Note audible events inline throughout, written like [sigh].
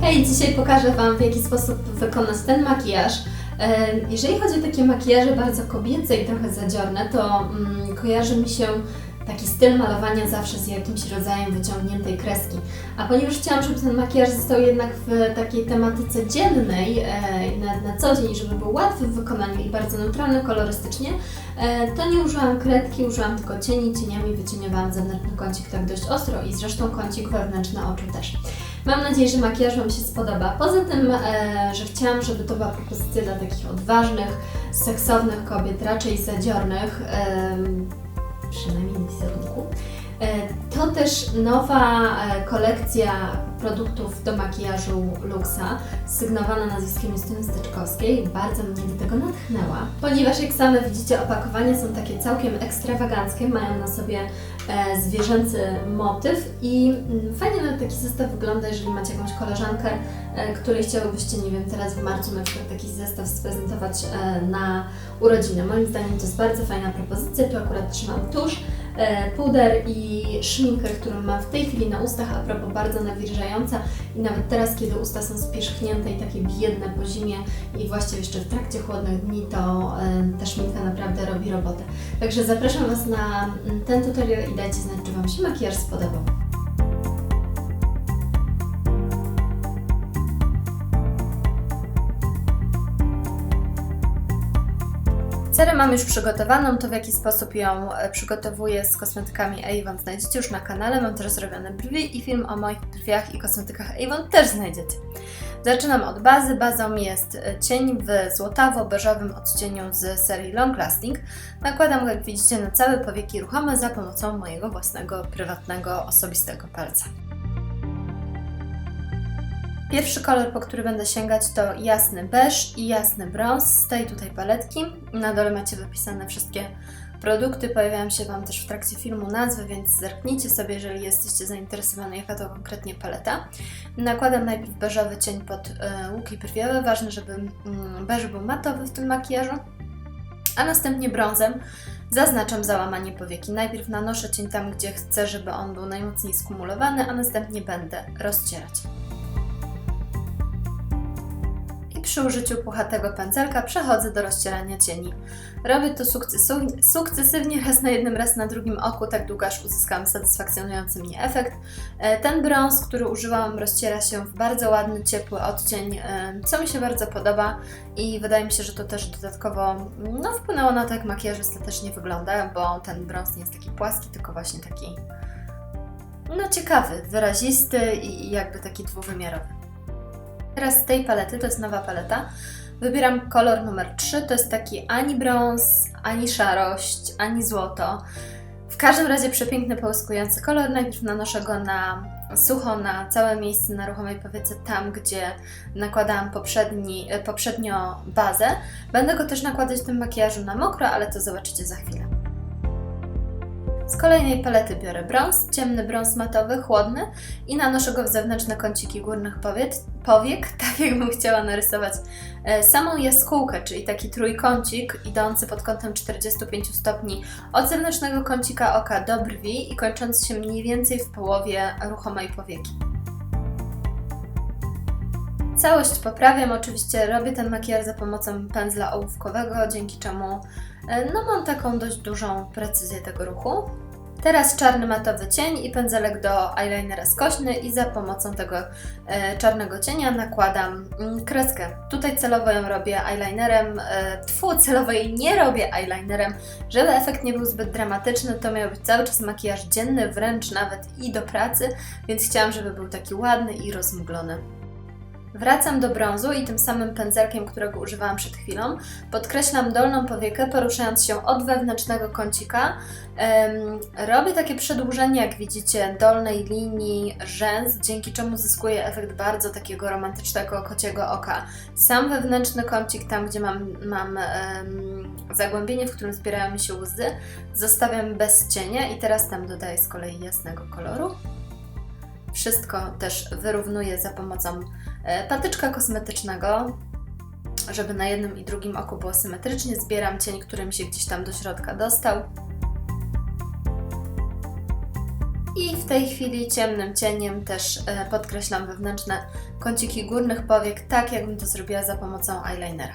Hej, dzisiaj pokażę Wam w jaki sposób wykonać ten makijaż. E, Jeżeli chodzi o takie makijaże bardzo kobiece i trochę zadziorne, to mm, kojarzy mi się taki styl malowania zawsze z jakimś rodzajem wyciągniętej kreski. A ponieważ chciałam, żeby ten makijaż został jednak w takiej tematyce dziennej, e, na, na co dzień, żeby był łatwy w wykonaniu i bardzo neutralny kolorystycznie, e, to nie użyłam kredki, użyłam tylko cieni. Cieniami wycieniowałam zewnętrzny kącik tak dość ostro i zresztą kącik wewnętrzny oczu też. Mam nadzieję, że makijaż Wam się spodoba. Poza tym, e, że chciałam, żeby to była propozycja dla takich odważnych, seksownych kobiet, raczej zadziornych, em, przynajmniej w wizerunku. E, To też nowa e, kolekcja produktów do makijażu Luxa, sygnowana nazwiskiem Justyny Steczkowskiej. Bardzo mnie do tego natchnęła, ponieważ jak same widzicie, opakowania są takie całkiem ekstrawaganckie, mają na sobie e, zwierzęcy motyw i mm, fajnie nawet taki zestaw wygląda, jeżeli macie jakąś koleżankę, e, której chciałybyście, nie wiem, teraz w marcu na przykład taki zestaw sprezentować e, na urodziny. Moim zdaniem to jest bardzo fajna propozycja. Tu akurat trzymam tusz, puder i szminkę, którą mam w tej chwili na ustach, a propos bardzo nawilżająca i nawet teraz, kiedy usta są spierzchnięte i takie biedne po zimie i właściwie jeszcze w trakcie chłodnych dni, to e, ta szminka naprawdę robi robotę. Także zapraszam Was na mm, ten tutorial i dajcie znać, czy Wam się makijaż spodobał. Cerę mam już przygotowaną, to w jaki sposób ją e, przygotowuję z kosmetykami Avon znajdziecie już na kanale. Mam też zrobione brwi i film o moich brwiach i kosmetykach Avon też znajdziecie. Zaczynam od bazy. Bazą jest e, cień w złotawo-beżowym odcieniu z serii Long Lasting. Nakładam go, jak widzicie, na całe powieki ruchome za pomocą mojego własnego, prywatnego, osobistego palca. Pierwszy kolor, po który będę sięgać to jasny beż i jasny brąz z tej tutaj paletki. Na dole macie wypisane wszystkie produkty, pojawiają się Wam też w trakcie filmu nazwy, więc zerknijcie sobie, jeżeli jesteście zainteresowani, jaka to konkretnie paleta. Nakładam najpierw beżowy cień pod e, łuki brwiowe, ważne, żeby mm, beż był matowy w tym makijażu, a następnie brązem zaznaczam załamanie powieki. Najpierw nanoszę cień tam, gdzie chcę, żeby on był najmocniej skumulowany, a następnie będę rozcierać. Przy użyciu puchatego pędzelka przechodzę do rozcierania cieni. Robię to sukcesywnie, raz na jednym, raz na drugim oku, tak długo aż uzyskam satysfakcjonujący mnie efekt. E, Ten brąz, który używałam, rozciera się w bardzo ładny, ciepły odcień, e, co mi się bardzo podoba i wydaje mi się, że to też dodatkowo no, wpłynęło na to, jak makijaż ostatecznie wygląda, bo ten brąz nie jest taki płaski, tylko właśnie taki no ciekawy, wyrazisty i jakby taki dwuwymiarowy. Teraz z tej palety, to jest nowa paleta, wybieram kolor numer 3. To jest taki ani brąz, ani szarość, ani złoto. W każdym razie przepiękny, połyskujący kolor. Najpierw nanoszę go na sucho na całe miejsce na ruchomej powiece, tam gdzie nakładałam poprzedni, poprzednio bazę. Będę go też nakładać w tym makijażu na mokro, ale to zobaczycie za chwilę. Z kolejnej palety biorę brąz, ciemny brąz matowy, chłodny i nanoszę go w zewnętrzne kąciki górnych powiek, powiek [laughs] tak jakbym chciała narysować e, samą jaskółkę, czyli taki trójkącik idący pod kątem 45 stopni od zewnętrznego kącika oka do brwi i kończący się mniej więcej w połowie ruchomej powieki. Całość poprawiam, oczywiście robię ten makijaż za pomocą pędzla ołówkowego, dzięki czemu e, no, mam taką dość dużą precyzję tego ruchu. Teraz czarny matowy cień i pędzelek do eyelinera skośny i za pomocą tego e, czarnego cienia nakładam mm, kreskę. Tutaj celowo ją robię eyelinerem, e, tfu, celowo jej nie robię eyelinerem, żeby efekt nie był zbyt dramatyczny, to miał być cały czas makijaż dzienny, wręcz nawet i do pracy, więc chciałam, żeby był taki ładny i rozmglony. Wracam do brązu i tym samym pędzelkiem, którego używałam przed chwilą, podkreślam dolną powiekę, poruszając się od wewnętrznego kącika. Robię takie przedłużenie, jak widzicie, dolnej linii rzęs, dzięki czemu zyskuję efekt bardzo takiego romantycznego kociego oka. Sam wewnętrzny kącik, tam gdzie mam, mam zagłębienie, w którym zbierają mi się łzy, zostawiam bez cienia i teraz tam dodaję z kolei jasnego koloru. Wszystko też wyrównuję za pomocą e, patyczka kosmetycznego, żeby na jednym i drugim oku było symetrycznie. Zbieram cień, który mi się gdzieś tam do środka dostał. I w tej chwili ciemnym cieniem też e, podkreślam wewnętrzne kąciki górnych powiek, tak jakbym to zrobiła za pomocą eyelinera.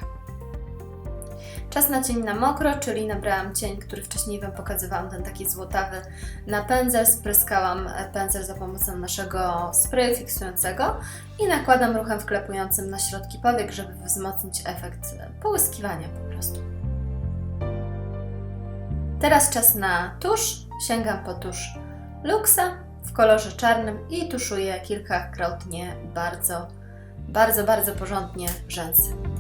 Czas na cień na mokro, czyli nabrałam cień, który wcześniej Wam pokazywałam, ten taki złotawy na pędzel, spryskałam pędzel za pomocą naszego sprayu fiksującego i nakładam ruchem wklepującym na środki powiek, żeby wzmocnić efekt połyskiwania po prostu. Teraz czas na tusz. Sięgam po tusz Luxa w kolorze czarnym i tuszuję kilkakrotnie bardzo, bardzo, bardzo porządnie rzęsy.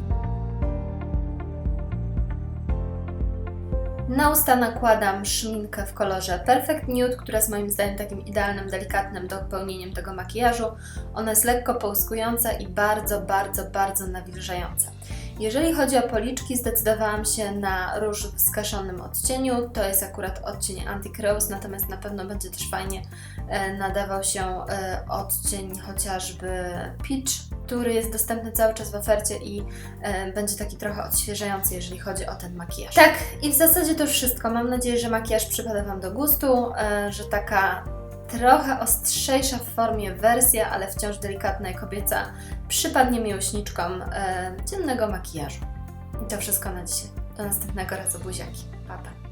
Na usta nakładam szminkę w kolorze Perfect Nude, która jest moim zdaniem takim idealnym, delikatnym dopełnieniem tego makijażu. Ona jest lekko połyskująca i bardzo, bardzo, bardzo nawilżająca. Jeżeli chodzi o policzki, zdecydowałam się na róż w skaszonym odcieniu. To jest akurat odcień Antique Rose, natomiast na pewno będzie też fajnie e, nadawał się e, odcień chociażby Peach, który jest dostępny cały czas w ofercie i e, będzie taki trochę odświeżający, jeżeli chodzi o ten makijaż. Tak, i w zasadzie to już wszystko. Mam nadzieję, że makijaż przypada Wam do gustu, e, że taka trochę ostrzejsza w formie wersja, ale wciąż delikatna i kobieca, przypadnie miłośniczkom e, dziennego makijażu. I to wszystko na dzisiaj. Do następnego razu buziaki. Pa, pa.